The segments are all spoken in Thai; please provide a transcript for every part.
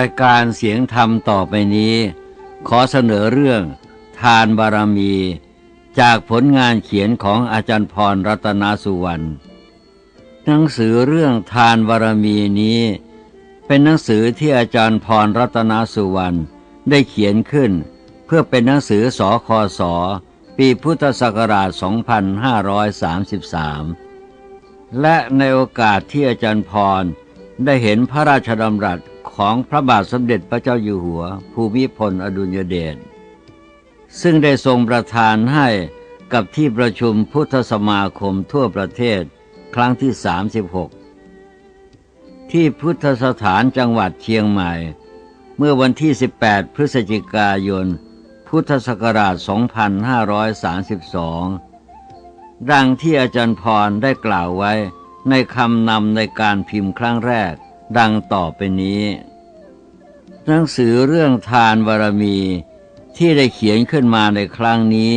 ายการเสียงธรรมต่อไปนี้ ขอเสนอเรื่อง ทานบารมี จากผลงานเขียนของอาจารย์พรรัตนสุวรรณหนังสือเรื่องทานบารมีนี้ เป็นหนังสือที่อาจารย์พรรัตนสุวรรณได้เขียนขึ้น เพื่อเป็นหนังสือสอคอสอปีพุทธศักราช 2533 และในโอกาสที่อาจารย์พรได้เห็นพระราชดำรัส ของพระบาทสมเด็จพระเจ้าอยู่หัว ภูมิพลอดุลยเดชซึ่งได้ทรงประทานให้กับที่ประชุมพุทธสมาคมทั่วประเทศครั้งที่ 36 ที่พุทธสถานจังหวัดเชียงใหม่ เมื่อวันที่ 18 พฤศจิกายน พุทธศักราช 2532 ดังที่อาจารย์พรได้กล่าวไว้ในคำนำในการพิมพ์ครั้งแรก ดังต่อไปนี้ หนังสือเรื่องทานบารมีที่ได้เขียนขึ้นมาในครั้งนี้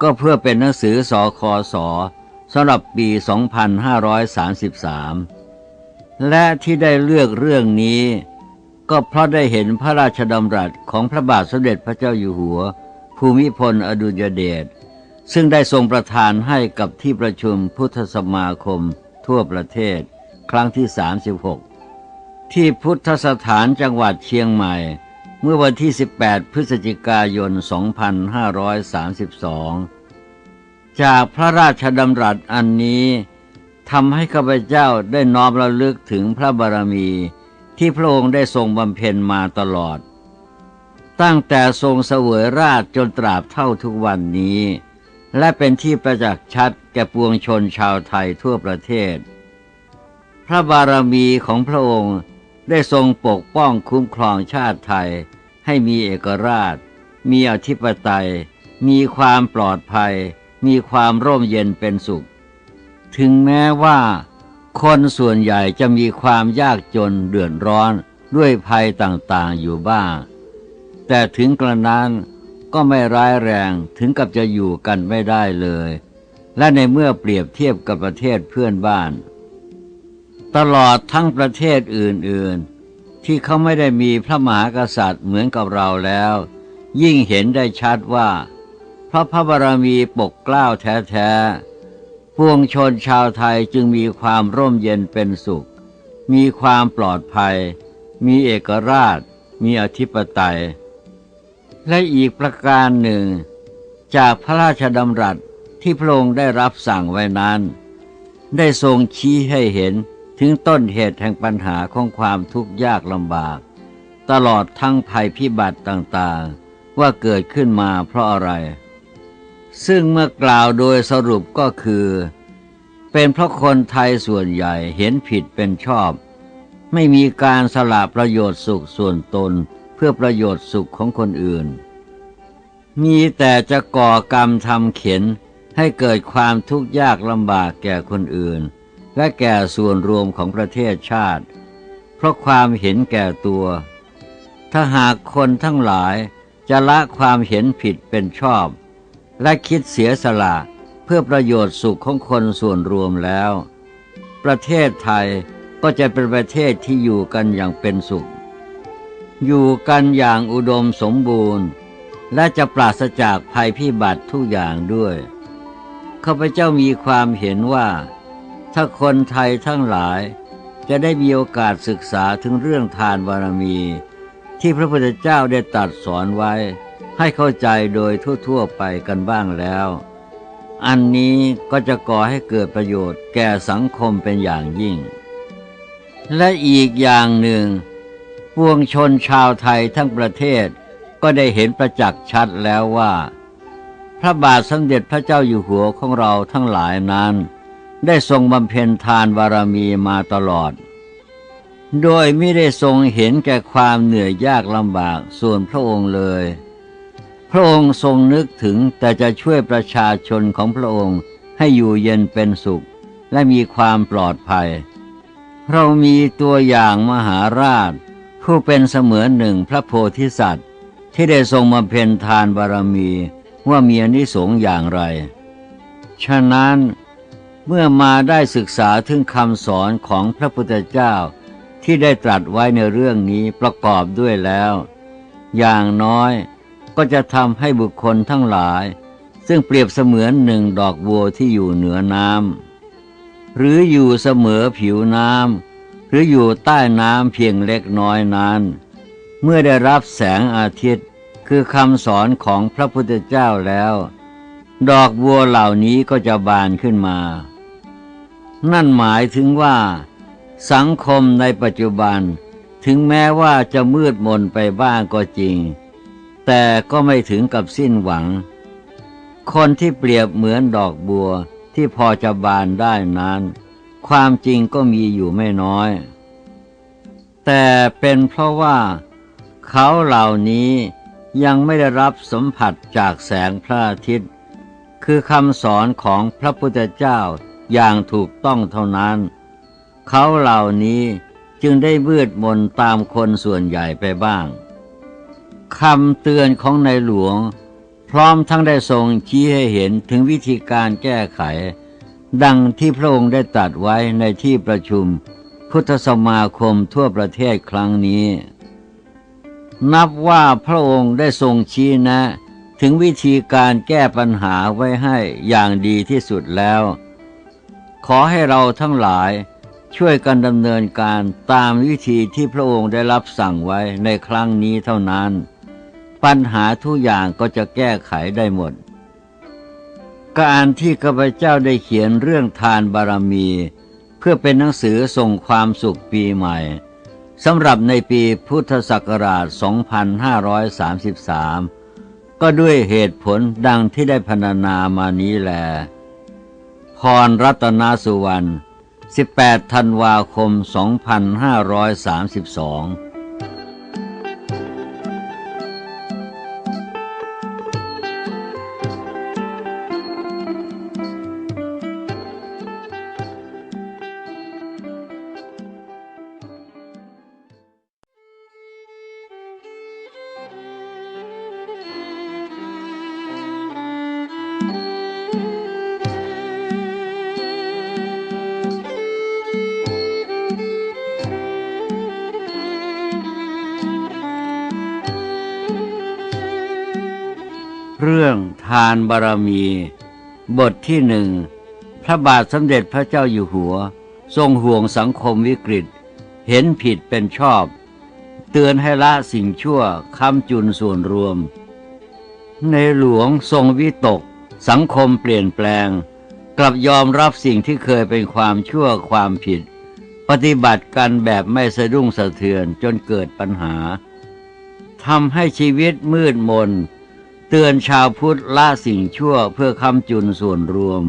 ก็เพื่อเป็นหนังสือสอคอสอสำหรับปี 2533 และที่ได้เลือกเรื่องนี้ ก็เพราะได้เห็นพระราชดำรัสของพระบาทสมเด็จพระเจ้าอยู่หัว ภูมิพลอดุลยเดชซึ่งได้ทรงประทานให้กับที่ประชุมพุทธสมาคมทั่วประเทศ ครั้งที่ 36 ที่พุทธสถานจังหวัดเชียงใหม่ เมื่อวันที่ 18 พฤศจิกายน 2532 จากพระราชดำรัสอันนี้ทำให้ข้าพเจ้าได้น้อมระลึกถึงพระบารมีที่พระองค์ได้ทรงบำเพ็ญมาตลอด ตั้งแต่ทรงเสวยราชจนตราบเท่าทุกวันนี้ และเป็นที่ประจักษ์ชัดแก่ปวงชนชาวไทยทั่วประเทศ พระบารมีของพระองค์ ได้ทรงปกป้องคุ้มครองชาติไทย ให้มีเอกราช มีอธิปไตย มีความปลอดภัย มีความร่มเย็นเป็นสุข ถึงแม้ว่า คนส่วนใหญ่จะมีความยากจนเดือดร้อนด้วยภัยต่างๆอยู่บ้าง แต่ถึงกระนั้นก็ไม่ร้ายแรงถึงกับจะอยู่กันไม่ได้เลย และในเมื่อเปรียบเทียบกับประเทศเพื่อนบ้าน ตลอดทั้งประเทศอื่น ๆ ที่เขาไม่ได้มีพระมหากษัตริย์เหมือนกับเราแล้ว ยิ่งเห็นได้ชัดว่า เพราะพระบารมีปกเกล้าแท้ๆ ปวงชนชาวไทยจึงมีความร่มเย็นเป็นสุข มีความปลอดภัย มีเอกราช มีอธิปไตย และอีกประการหนึ่ง จากพระราชดำรัสที่พระองค์ได้รับสั่งไว้นั้น ได้ทรงชี้ให้เห็น ถึงต้นเหตุแห่งปัญหาของความทุกข์ยากลำบาก ตลอดทั้งภัยพิบัติต่างๆ ว่าเกิดขึ้นมาเพราะอะไร ซึ่งเมื่อกล่าวโดยสรุปก็คือ เป็นเพราะคนไทยส่วนใหญ่เห็นผิดเป็นชอบ ไม่มีการสละประโยชน์สุขส่วนตนเพื่อประโยชน์สุขของคนอื่น มีแต่จะก่อกรรมทำเข็นให้เกิดความทุกข์ยากลำบากแก่คนอื่น และแก่ส่วนรวมของประเทศชาติ เพราะความเห็นแก่ตัว ถ้าหากคนทั้งหลายจะละความเห็นผิดเป็นชอบ และคิดเสียสละเพื่อประโยชน์สุขของคนส่วนรวมแล้ว ประเทศไทยก็จะเป็นประเทศที่อยู่กันอย่างเป็นสุข อยู่กันอย่างอุดมสมบูรณ์ และจะปราศจากภัยพิบัติทุกอย่างด้วยข้าพเจ้ามีความเห็นว่า ถ้าคนไทยทั้งหลายจะได้มีโอกาสศึกษาถึงเรื่องทานบารมี ที่พระพุทธเจ้าได้ตรัสสอนไว้ ให้เข้าใจโดยทั่วๆไปกันบ้างแล้ว อันนี้ก็จะก่อให้เกิดประโยชน์แก่สังคมเป็นอย่างยิ่ง และอีกอย่างหนึ่ง ปวงชนชาวไทยทั้งประเทศก็ได้เห็นประจักษ์ชัดแล้วว่า พระบาทสมเด็จพระเจ้าอยู่หัวของเราทั้งหลายนั้น ได้ทรงบำเพ็ญทานบารมีมาตลอด โดยไม่ได้ทรงเห็นแก่ความเหนื่อยยากลำบากส่วนพระองค์เลย พระองค์ทรงนึกถึงแต่จะช่วยประชาชนของพระองค์ให้อยู่เย็นเป็นสุข และมีความปลอดภัย เรามีตัวอย่างมหาราช ผู้เป็นเสมือนหนึ่งพระโพธิสัตว์ ที่ได้ทรงมาเพ็ญทานบารมีว่ามีอนิสงส์อย่างไร ฉะนั้น เมื่อมาได้ศึกษาถึงคำสอนของพระพุทธเจ้าที่ได้ตรัสไว้ในเรื่องนี้ประกอบด้วยแล้ว อย่างน้อยก็จะทำให้บุคคลทั้งหลาย ซึ่งเปรียบเสมือนหนึ่งดอกบัวที่อยู่เหนือน้ำหรืออยู่เสมอผิวน้ำหรืออยู่ใต้น้ำเพียงเล็กน้อยนั้น เมื่อได้รับแสงอาทิตย์คือคำสอนของพระพุทธเจ้าแล้ว ดอกบัวเหล่านี้ก็จะบานขึ้นมา นั่นหมายถึงว่า สังคมในปัจจุบัน ถึงแม้ว่าจะมืดมนไปบ้างก็จริง แต่ก็ไม่ถึงกับสิ้นหวัง คนที่เปรียบเหมือนดอกบัวที่พอจะบานได้นั้น ความจริงก็มีอยู่ไม่น้อย แต่เป็นเพราะว่า เขาเหล่านี้ยังไม่ได้รับสัมผัสจากแสงพระอาทิตย์ คือคำสอนของพระพุทธเจ้า อย่างถูกต้องเท่านั้น เขาเหล่านี้จึงได้มืดมนตามคนส่วนใหญ่ไปบ้างคำเตือนของในหลวง พร้อมทั้งได้ทรงชี้ให้เห็นถึงวิธีการแก้ไข ดังที่พระองค์ได้ตรัสไว้ในที่ประชุม พุทธสมาคมทั่วประเทศครั้งนี้ นับว่าพระองค์ได้ทรงชี้แนะ ถึงวิธีการแก้ปัญหาไว้ให้อย่างดีที่สุดแล้ว ขอให้เราทั้งหลายช่วยกันดำเนินการตามวิธีที่พระองค์ได้รับสั่งไว้ในครั้งนี้เท่านั้น ปัญหาทุกอย่างก็จะแก้ไขได้หมด การที่ข้าพเจ้าได้เขียนเรื่องทานบารมี เพื่อเป็นหนังสือส่งความสุขปีใหม่สำหรับในปีพุทธศักราช 2533 ก็ด้วยเหตุผลดังที่ได้พรรณนามานี้แหละ พรรัตนสุวรรณ 18 ธันวาคม 2532านบารมี บทที่หนึ่งพระบาทสมเด็จพระเจ้าอยู่หัว ทรงห่วงสังคมวิกฤต เห็นผิดเป็นชอบ เตือนให้ละสิ่งชั่วคำจุนส่วนรวม ในหลวงทรงวิตก สังคมเปลี่ยนแปลง กลับยอมรับสิ่งที่เคยเป็นความชั่วความผิด ปฏิบัติกันแบบไม่สะดุ้งสะเทือนจนเกิดปัญหาทำให้ชีวิตมืดมน เตือนชาวพุทธละสิ่งชั่วเพื่อคำจุนส่วนรวม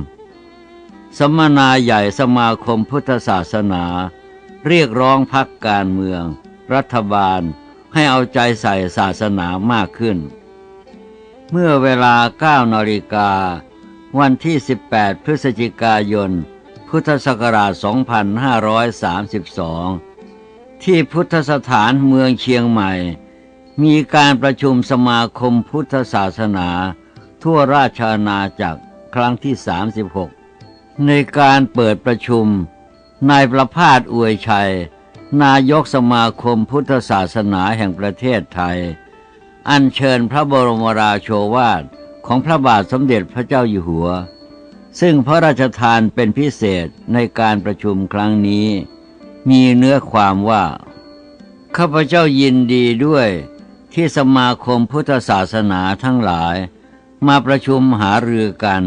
สมนาใหญ่สมาคมพุทธศาสนา เรียกร้องพักการเมือง รัฐบาลให้เอาใจใส่ศาสนามากขึ้น เมื่อเวลา9นาฬิกา วันที่ 18 พฤศจิกายน พุทธศักราช 2532 ที่พุทธสถานเมืองเชียงใหม่ มีการประชุมสมาคมพุทธศาสนา ทั่วราชอาณาจักรครั้งที่ 36 ในการเปิดประชุม นายประพาสอวยชัย นายกสมาคมพุทธศาสนาแห่งประเทศไทย อัญเชิญพระบรมราโชวาทของพระบาทสมเด็จพระเจ้าอยู่หัว ซึ่งพระราชทานเป็นพิเศษในการประชุมครั้งนี้ มีเนื้อความว่า ข้าพเจ้ายินดีด้วย ที่สมาคมพุทธศาสนาทั้งหลาย มาประชุมหารือกัน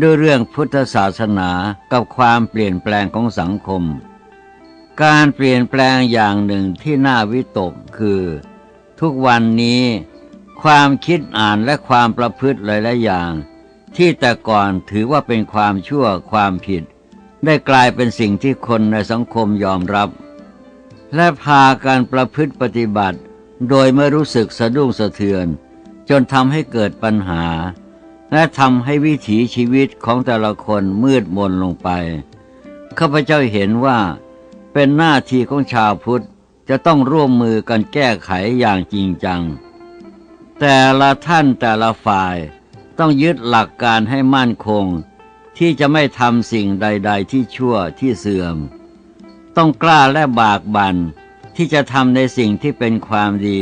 ด้วยเรื่องพุทธศาสนากับความเปลี่ยนแปลงของสังคม การเปลี่ยนแปลงอย่างหนึ่งที่น่าวิตกคือ ทุกวันนี้ความคิดอ่านและความประพฤติหลายๆอย่าง ที่แต่ก่อนถือว่าเป็นความชั่วความผิด ได้กลายเป็นสิ่งที่คนในสังคมยอมรับ และพาการประพฤติปฏิบัติ โดยไม่รู้สึกสะดุ้งสะเทือน จนทำให้เกิดปัญหา และทำให้วิถีชีวิตของแต่ละคนมืดมนลงไป ข้าพเจ้าเห็นว่า เป็นหน้าที่ของชาวพุทธจะต้องร่วมมือกันแก้ไขอย่างจริงจัง แต่ละท่านแต่ละฝ่ายต้องยึดหลักการให้มั่นคง ที่จะไม่ทำสิ่งใด ๆ ที่ชั่วที่เสื่อม ต้องกล้าและบากบัน่น ที่จะทำในสิ่งที่เป็นความดี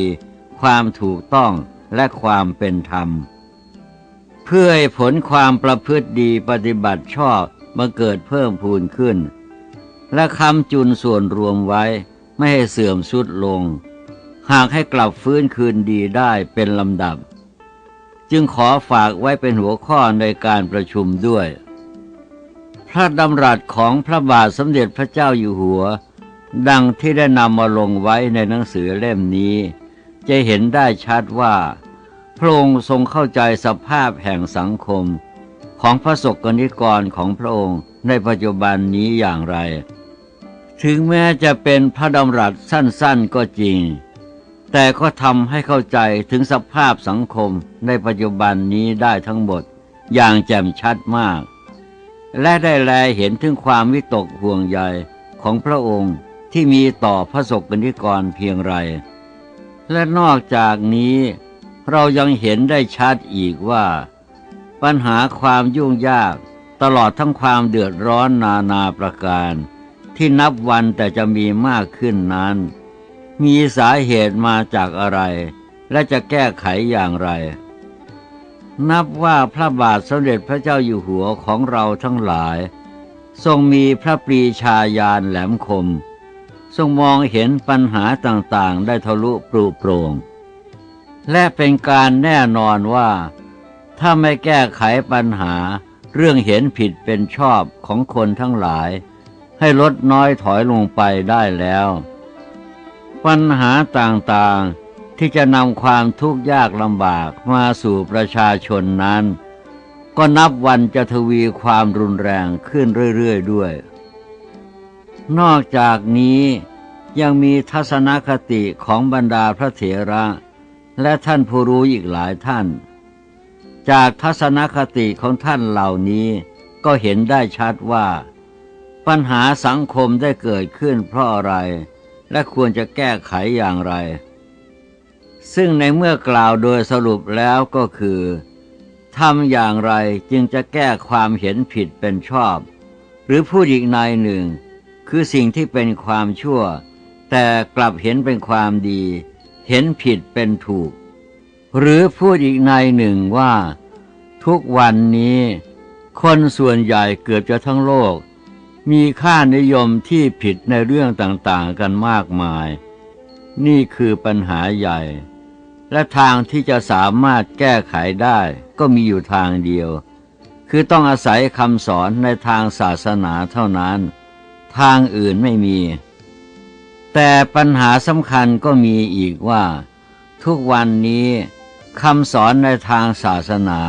ความถูกต้องและความเป็นธรรม เพื่อให้ผลความประพฤติดีปฏิบัติชอบมาเกิดเพิ่มพูนขึ้น และคำจุนส่วนรวมไว้ไม่ให้เสื่อมสุดลง หากให้กลับฟื้นคืนดีได้เป็นลำดับ จึงขอฝากไว้เป็นหัวข้อในการประชุมด้วย พระดำรัสของพระบาทสมเด็จพระเจ้าอยู่หัว ดังที่ได้นำมาลงไว้ในหนังสือเล่มนี้ จะเห็นได้ชัดว่า พระองค์ทรงเข้าใจสภาพแห่งสังคม ของพระสกนิกรของพระองค์ในปัจจุบันนี้อย่างไร ถึงแม้จะเป็นพระดำรัสสั้นๆก็จริง แต่ก็ทำให้เข้าใจถึงสภาพสังคมในปัจจุบันนี้ได้ทั้งหมดอย่างแจ่มชัดมาก และได้แลเห็นถึงความวิตกห่วงใยของพระองค์ ที่มีต่อพระสกนิกรเพียงไร และนอกจากนี้เรายังเห็นได้ชัดอีกว่า ปัญหาความยุ่งยากตลอดทั้งความเดือดร้อนนานาประการ ที่นับวันแต่จะมีมากขึ้นนั้น มีสาเหตุมาจากอะไร และจะแก้ไขอย่างไร นับว่าพระบาทสมเด็จพระเจ้าอยู่หัวของเราทั้งหลาย ทรงมีพระปรีชาญาณแหลมคม ทรงมองเห็นปัญหาต่างๆ ได้ทะลุปรุโปร่งและเป็นการแน่นอนว่า ถ้าไม่แก้ไขปัญหาเรื่องเห็นผิดเป็นชอบของคนทั้งหลาย ให้ลดน้อยถอยลงไปได้แล้ว ปัญหาต่างๆที่จะนำความทุกข์ยากลำบากมาสู่ประชาชนนั้น ก็นับวันจะทวีความรุนแรงขึ้นเรื่อยๆด้วย นอกจากนี้ยังมีทัศนคติของบรรดาพระเถระ และท่านผู้รู้อีกหลายท่าน จากทัศนคติของท่านเหล่านี้ก็เห็นได้ชัดว่า ปัญหาสังคมได้เกิดขึ้นเพราะอะไร และควรจะแก้ไขอย่างไร ซึ่งในเมื่อกล่าวโดยสรุปแล้วก็คือทำอย่างไรจึงจะแก้ความเห็นผิดเป็นชอบ หรือพูดอีกในหนึ่ง คือสิ่งที่เป็นความชั่ว แต่กลับเห็นเป็นความดี เห็นผิดเป็นถูก หรือพูดอีกในหนึ่งว่า ทุกวันนี้ คนส่วนใหญ่เกือบจะทั้งโลก มีค่านิยมที่ผิดในเรื่องต่างๆกันมากมาย นี่คือปัญหาใหญ่ และทางที่จะสามารถแก้ไขได้ก็มีอยู่ทางเดียว คือต้องอาศัยคำสอนในทางศาสนาเท่านั้น ทางอื่นไม่มี แต่ปัญหาสำคัญก็มีอีกว่า ทุกวันนี้คำสอนในทางศาสนา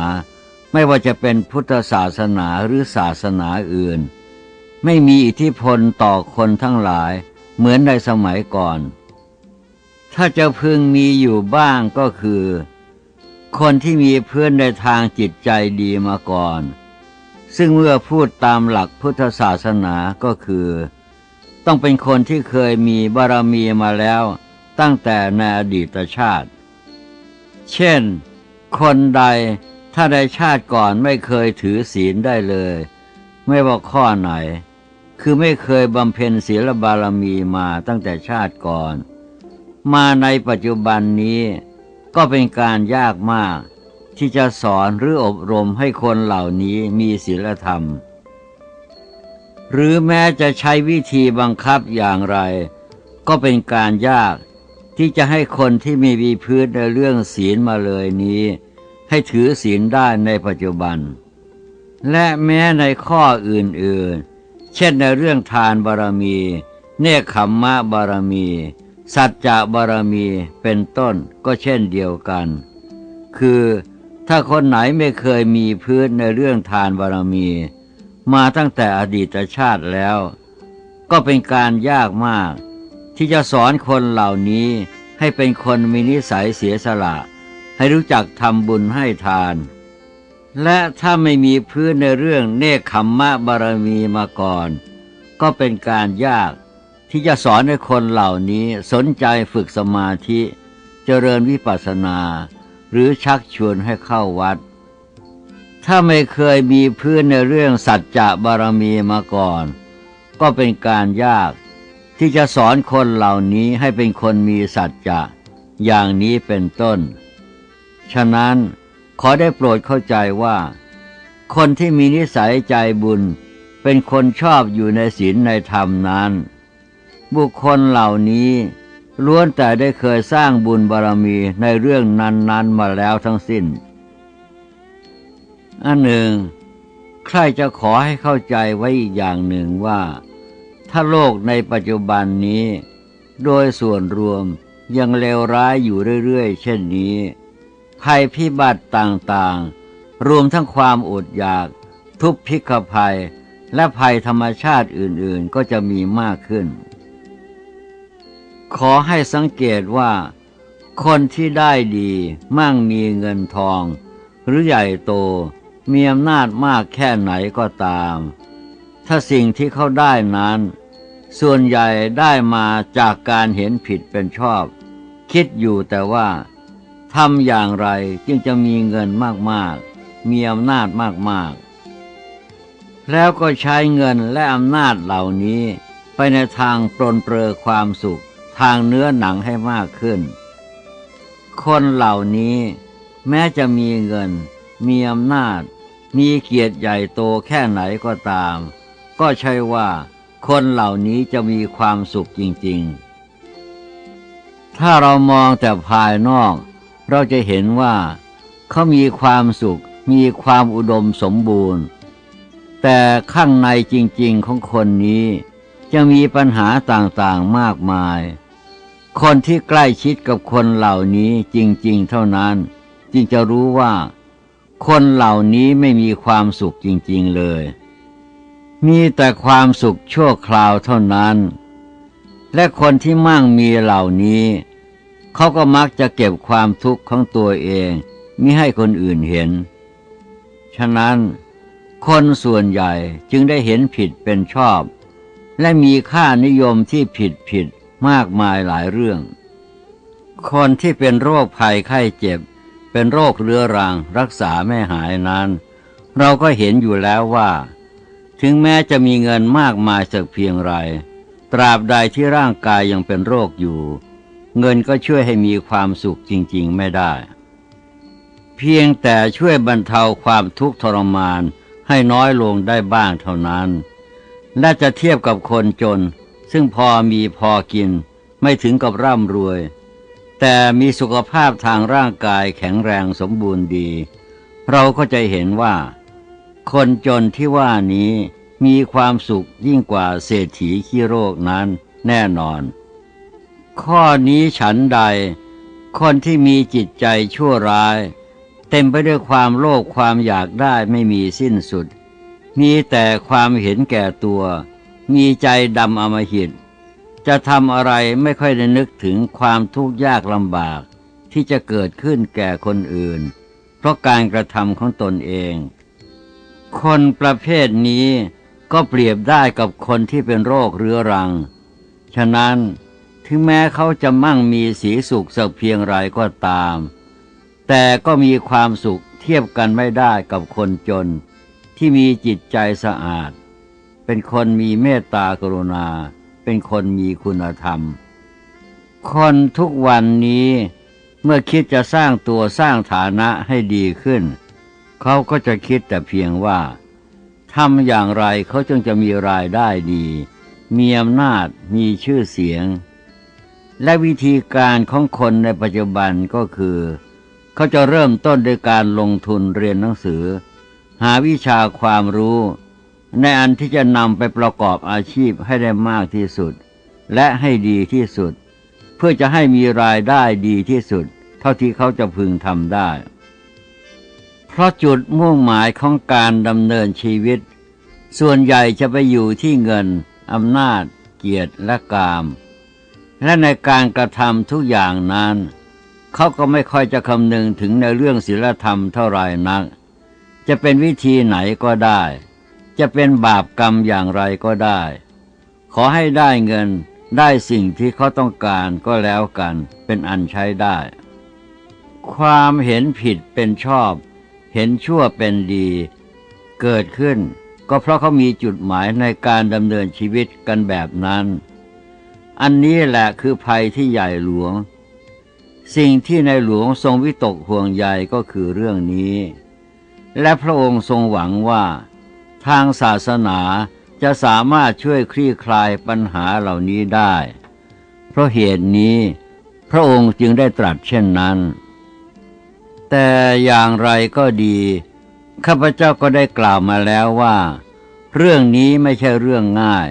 ไม่ว่าจะเป็นพุทธศาสนาหรือศาสนาอื่น ไม่มีอิทธิพลต่อคนทั้งหลาย เหมือนในสมัยก่อน ถ้าจะพึงมีอยู่บ้างก็คือ คนที่มีเพื่อนในทางจิตใจดีมาก่อน ซึ่งเมื่อพูดตามหลักพุทธศาสนาก็คือ ต้องเป็นคนที่เคยมีบารมีมาแล้วตั้งแต่ในอดีตชาติ เช่น คนใดถ้าในชาติก่อนไม่เคยถือศีลได้เลย ไม่ว่าข้อไหน คือไม่เคยบำเพ็ญศีลบารมีมาตั้งแต่ชาติก่อน มาในปัจจุบันนี้ก็เป็นการยากมาก ที่จะสอนหรืออบรมให้คนเหล่านี้มีศีลธรรม หรือแม้จะใช้วิธีบังคับอย่างไร ก็เป็นการยากที่จะให้คนที่ไม่มีพื้นในเรื่องศีลมาเลยนี้ ให้ถือศีลได้ในปัจจุบัน และแม้ในข้ออื่นๆ เช่นในเรื่องทานบารมี เนคขมมะบารมี สัจจะบารมีเป็นต้นก็เช่นเดียวกัน คือ ถ้าคนไหนไม่เคยมีพื้นในเรื่องทานบารมี มาตั้งแต่อดีตชาติแล้ว ก็เป็นการยากมาก ที่จะสอนคนเหล่านี้ให้เป็นคนมีนิสัยเสียสละ ให้รู้จักทำบุญให้ทาน และถ้าไม่มีพื้นในเรื่องเนคขมมะบารมีมาก่อน ก็เป็นการยากที่จะสอนให้คนเหล่านี้สนใจฝึกสมาธิ เจริญวิปัสสนา หรือชักชวนให้เข้าวัด ถ้าไม่เคยมีพื้นในเรื่องสัจจะบารมีมาก่อน ก็เป็นการยากที่จะสอนคนเหล่านี้ให้เป็นคนมีสัจจะอย่างนี้เป็นต้น ฉะนั้นขอได้โปรดเข้าใจว่า คนที่มีนิสัยใจบุญ เป็นคนชอบอยู่ในศีลในธรรมนั้น บุคคลเหล่านี้ ล้วนแต่ได้เคยสร้างบุญบารมีในเรื่องนั้น ๆ มาแล้วทั้งสิ้น อันหนึ่ง ใครจะขอให้เข้าใจไว้อีกอย่างหนึ่งว่า ถ้าโลกในปัจจุบันนี้ โดยส่วนรวมยังเลวร้ายอยู่เรื่อย ๆ เช่นนี้ ภัยพิบัติต่างๆ รวมทั้งความอดอยาก ทุพพิกภัย และภัยธรรมชาติอื่นๆก็จะมีมากขึ้น ขอให้สังเกตว่า คนที่ได้ดีมั่งมีเงินทอง หรือใหญ่โตมีอำนาจมากแค่ไหนก็ตาม ถ้าสิ่งที่เขาได้นั้น ส่วนใหญ่ได้มาจากการเห็นผิดเป็นชอบ คิดอยู่แต่ว่าทำอย่างไรจึงจะมีเงินมากๆ มีอำนาจมากๆ แล้วก็ใช้เงินและอำนาจเหล่านี้ไปในทางปรนเปรอความสุข ทางเนื้อหนังให้มากขึ้น คนเหล่านี้แม้จะมีเงิน มีอำนาจ มีเกียรติใหญ่โตแค่ไหนก็ตาม ก็ใช่ว่าคนเหล่านี้จะมีความสุขจริง ๆ ถ้าเรามองแต่ภายนอก เราจะเห็นว่า เขามีความสุข มีความอุดมสมบูรณ์ แต่ข้างในจริง ๆ ของคนนี้จะมีปัญหาต่างๆมากมาย คนที่ใกล้ชิดกับคนเหล่านี้จริง ๆ เท่านั้น จึงจะรู้ว่า คนเหล่านี้ไม่มีความสุขจริง ๆเลย มีแต่ความสุขชั่วคราวเท่านั้น และคนที่มั่งมีเหล่านี้ เขาก็มักจะเก็บความทุกข์ของตัวเองมิให้คนอื่นเห็น ฉะนั้น คนส่วนใหญ่จึงได้เห็นผิดเป็นชอบ และมีค่านิยมที่ผิดผิด มากมายหลายเรื่อง คนที่เป็นโรคภัยไข้เจ็บ เป็นโรคเรื้อรังรักษาไม่หายนั้น เราก็เห็นอยู่แล้วว่า ถึงแม้จะมีเงินมากมายสักเพียงไร ตราบใดที่ร่างกายยังเป็นโรคอยู่ เงินก็ช่วยให้มีความสุขจริง ๆไม่ได้ เพียงแต่ช่วยบรรเทาความทุกข์ทรมานให้น้อยลงได้บ้างเท่านั้นและจะเทียบกับคนจน ซึ่งพอมีพอกิน ไม่ถึงกับร่ำรวย แต่มีสุขภาพทางร่างกายแข็งแรงสมบูรณ์ดี เราก็จะเห็นว่า คนจนที่ว่านี้มีความสุขยิ่งกว่าเศรษฐีขี้โรคนั้นแน่นอน ข้อนี้ฉันใด คนที่มีจิตใจชั่วร้าย เต็มไปด้วยความโลภความอยากได้ไม่มีสิ้นสุด มีแต่ความเห็นแก่ตัว มีใจดำอมหิต จะทำอะไรไม่ค่อยได้นึกถึงความทุกข์ยากลำบากที่จะเกิดขึ้นแก่คนอื่น เพราะการกระทำของตนเอง คนประเภทนี้ก็เปรียบได้กับคนที่เป็นโรคเรื้อรัง ฉะนั้นถึงแม้เขาจะมั่งมีสีสุขสักเพียงไรก็ตาม แต่ก็มีความสุขเทียบกันไม่ได้กับคนจนที่มีจิตใจสะอาด เป็นคนมีเมตตากรุณา เป็นคนมีคุณธรรม คนทุกวันนี้เมื่อคิดจะสร้างตัวสร้างฐานะให้ดีขึ้น เขาก็จะคิดแต่เพียงว่าทำอย่างไรเขาจึงจะมีรายได้ดี มีอำนาจมีชื่อเสียง และวิธีการของคนในปัจจุบันก็คือ เขาจะเริ่มต้นด้วยการลงทุนเรียนหนังสือ หาวิชาความรู้ ในอันที่จะนำไปประกอบอาชีพให้ได้มากที่สุด และให้ดีที่สุด เพื่อจะให้มีรายได้ดีที่สุด เท่าที่เขาจะพึงทำได้ เพราะจุดมุ่งหมายของการดำเนินชีวิต ส่วนใหญ่จะไปอยู่ที่เงินอำนาจ เกียรติและกาม และในการกระทำทุกอย่างนั้น เขาก็ไม่ค่อยจะคำนึงถึงในเรื่องศีลธรรมเท่าไรนัก จะเป็นวิธีไหนก็ได้ จะเป็นบาปกรรมอย่างไรก็ได้ ขอให้ได้เงินได้สิ่งที่เขาต้องการก็แล้วกันเป็นอันใช้ได้ ความเห็นผิดเป็นชอบ เห็นชั่วเป็นดี เกิดขึ้น ก็เพราะเขามีจุดหมายในการดำเนินชีวิตกันแบบนั้น อันนี้แหละคือภัยที่ใหญ่หลวง สิ่งที่ในหลวงทรงวิตกห่วงใยก็คือเรื่องนี้ และพระองค์ทรงหวังว่า ทางศาสนาจะสามารถช่วยคลี่คลายปัญหาเหล่านี้ได้ เพราะเหตุนี้ พระองค์จึงได้ตรัสเช่นนั้น แต่อย่างไรก็ดี ข้าพเจ้าก็ได้กล่าวมาแล้วว่า เรื่องนี้ไม่ใช่เรื่องง่าย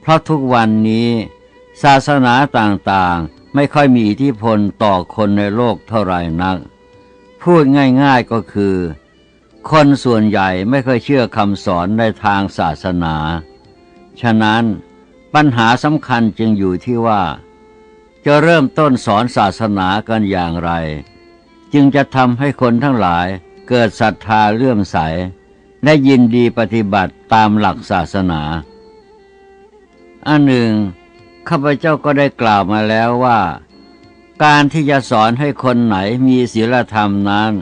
เพราะทุกวันนี้ ศาสนาต่างๆไม่ค่อยมีอิทธิพลต่อคนในโลกเท่าไหร่นัก พูดง่ายๆก็คือ คนส่วนใหญ่ไม่เคยเชื่อคำสอนในทางศาสนา ฉะนั้นปัญหาสำคัญจึงอยู่ที่ว่า จะเริ่มต้นสอนศาสนากันอย่างไร จึงจะทำให้คนทั้งหลายเกิดศรัทธาเลื่อมใส และยินดีปฏิบัติตามหลักศาสนาอันหนึ่งข้าพเจ้าก็ได้กล่าวมาแล้วว่า การที่จะสอนให้คนไหนมีศีลธรรมนั้น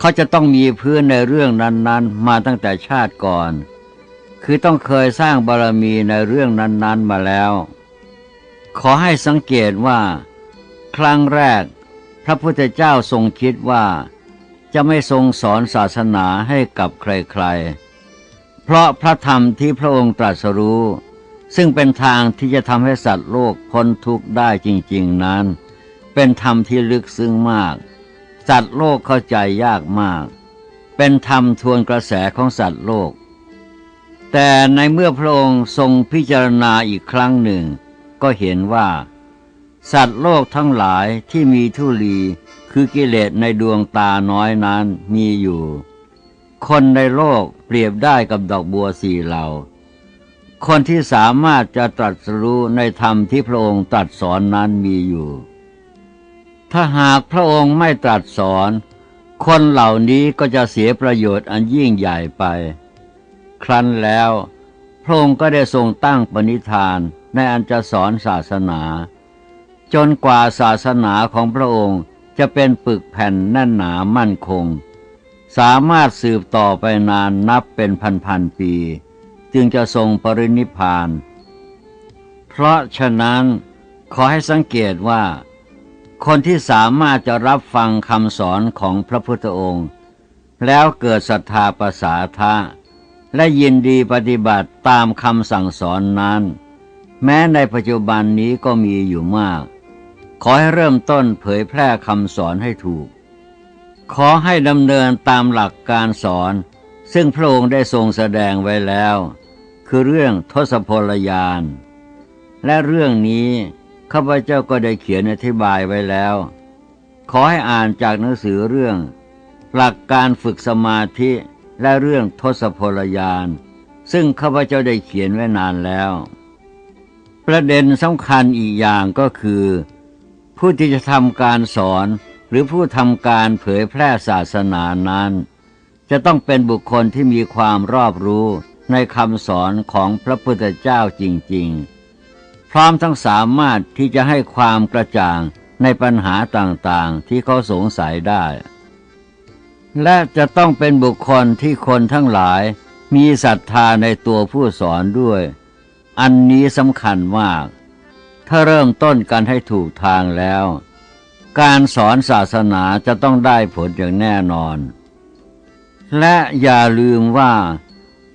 เขาจะต้องมีพื้นในเรื่องนั้น ๆ มาตั้งแต่ชาติก่อน คือต้องเคยสร้างบารมีในเรื่องนั้น ๆ มาแล้ว ขอให้สังเกตว่า ครั้งแรก พระพุทธเจ้าทรงคิดว่า จะไม่ทรงสอนศาสนาให้กับใคร ๆ เพราะพระธรรมที่พระองค์ตรัสรู้ ซึ่งเป็นทางที่จะทำให้สัตว์โลกพ้นทุกข์ได้จริง ๆนั้น เป็นธรรมที่ลึกซึ้งมาก สัตว์โลกเข้าใจยากมาก เป็นธรรมทวนกระแสของสัตว์โลก แต่ในเมื่อพระองค์ทรงพิจารณาอีกครั้งหนึ่ง ก็เห็นว่า สัตว์โลกทั้งหลายที่มีทุลีคือกิเลสในดวงตาน้อยนั้นมีอยู่ คนในโลกเปรียบได้กับดอกบัวสี่เหล่า คนที่สามารถจะตรัสรู้ในธรรมที่พระองค์ตรัสสอนนั้นมีอยู่ ถ้าหากพระองค์ไม่ตรัสสอน คนเหล่านี้ก็จะเสียประโยชน์อันยิ่งใหญ่ไป ครั้นแล้ว พระองค์ก็ได้ทรงตั้งปณิธานในอันจะสอนศาสนา จนกว่าศาสนาของพระองค์จะเป็นปึกแผ่นแน่นหนามั่นคง สามารถสืบต่อไปนานนับเป็นพันๆปี จึงจะทรงปรินิพพาน เพราะฉะนั้นขอให้สังเกตว่า คนที่สามารถจะรับฟังคำสอนของพระพุทธองค์ แล้วเกิดศรัทธาประสาทะและยินดีปฏิบัติตามคำสั่งสอนนั้น แม้ในปัจจุบันนี้ก็มีอยู่มาก ขอให้เริ่มต้นเผยแพร่คำสอนให้ถูก ขอให้ดำเนินตามหลักการสอน ซึ่งพระองค์ได้ทรงแสดงไว้แล้ว คือเรื่องทศพลยาน และเรื่องนี้ ข้าพเจ้าก็ได้เขียนอธิบายไว้แล้ว ขอให้อ่านจากหนังสือเรื่อง หลักการฝึกสมาธิและเรื่องทศพลยาน ซึ่งข้าพเจ้าได้เขียนไว้นานแล้ว ประเด็นสำคัญอีกอย่างก็คือ ผู้ที่จะทำการสอนหรือผู้ทำการเผยแพร่ศาสนานั้น จะต้องเป็นบุคคลที่มีความรอบรู้ในคำสอนของพระพุทธเจ้าจริง ๆ พร้อมทั้งสามารถที่จะให้ความกระจ่างในปัญหาต่างๆ ที่เขาสงสัยได้ และจะต้องเป็นบุคคลที่คนทั้งหลายมีศรัทธาในตัวผู้สอนด้วย อันนี้สำคัญมาก ถ้าเริ่มต้นกันให้ถูกทางแล้ว การสอนศาสนาจะต้องได้ผลอย่างแน่นอน และอย่าลืมว่า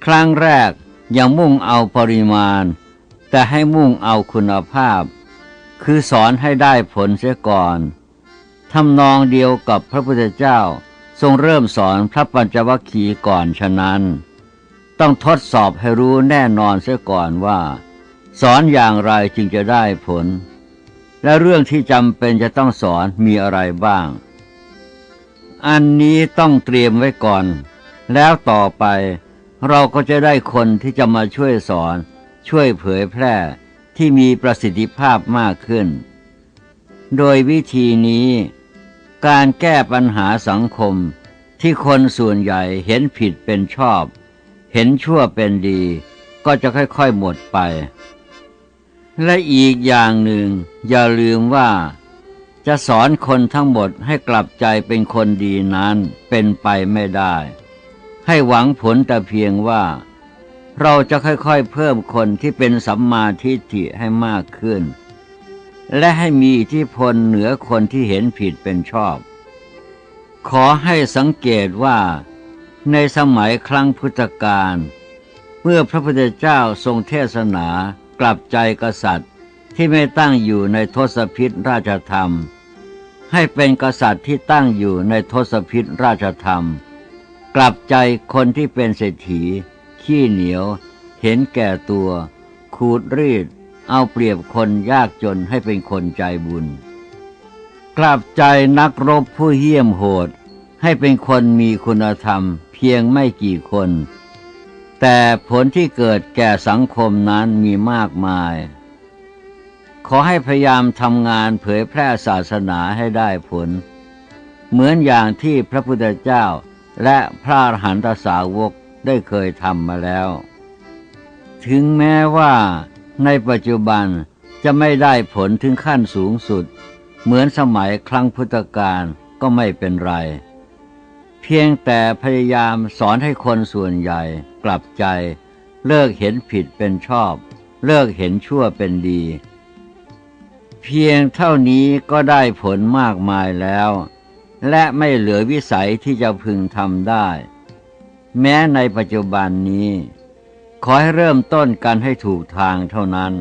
ครั้งแรกอย่ามุ่งเอาปริมาณ แต่ให้มุ่งเอาคุณภาพ คือสอนให้ได้ผลเสียก่อนทำนองเดียวกับพระพุทธเจ้าทรงเริ่มสอนพระปัญจวัคคีย์ก่อนฉะนั้น ต้องทดสอบให้รู้แน่นอนเสียก่อนว่า สอนอย่างไรจึงจะได้ผล และเรื่องที่จำเป็นจะต้องสอนมีอะไรบ้าง อันนี้ต้องเตรียมไว้ก่อน แล้วต่อไปเราก็จะได้คนที่จะมาช่วยสอน ช่วยเผยแพร่ที่มีประสิทธิภาพมากขึ้น โดยวิธีนี้ การแก้ปัญหาสังคมที่คนส่วนใหญ่เห็นผิดเป็นชอบ เห็นชั่วเป็นดี ก็จะค่อยๆหมดไป และอีกอย่างหนึ่ง อย่าลืมว่า จะสอนคนทั้งหมดให้กลับใจเป็นคนดีนั้นเป็นไปไม่ได้ ให้หวังผลแต่เพียงว่า เราจะค่อยๆเพิ่มคนที่เป็นสัมมาทิฏฐิให้มากขึ้น และให้มีอิทธิพลเหนือคนที่เห็นผิดเป็นชอบ ขอให้สังเกตว่า ในสมัยครั้งพุทธกาลเมื่อพระพุทธเจ้าทรงเทศนากลับใจกษัตริย์ที่ไม่ตั้งอยู่ในทศพิษราชธรรม ให้เป็นกษัตริย์ที่ตั้งอยู่ในทศพิษราชธรรม กลับใจคนที่เป็นเศรษฐี ขี้เหนียว เห็นแก่ตัว ขูดรีด เอาเปรียบคนยากจนให้เป็นคนใจบุญ กลับใจนักรบผู้เหี้ยมโหด ให้เป็นคนมีคุณธรรมเพียงไม่กี่คน แต่ผลที่เกิดแก่สังคมนั้นมีมากมาย ขอให้พยายามทำงานเผยแพร่ศาสนาให้ได้ผล เหมือนอย่างที่พระพุทธเจ้าและพระอรหันตสาวก ได้เคยทำมาแล้ว ถึงแม้ว่าในปัจจุบันจะไม่ได้ผลถึงขั้นสูงสุด เหมือนสมัยครั้งพุทธกาลก็ไม่เป็นไร เพียงแต่พยายามสอนให้คนส่วนใหญ่กลับใจ เลิกเห็นผิดเป็นชอบ เลิกเห็นชั่วเป็นดี เพียงเท่านี้ก็ได้ผลมากมายแล้ว และไม่เหลือวิสัยที่จะพึงทำได้ แม้ในปัจจุบันนี้ ขอให้เริ่มต้นกันให้ถูกทางเท่านั้น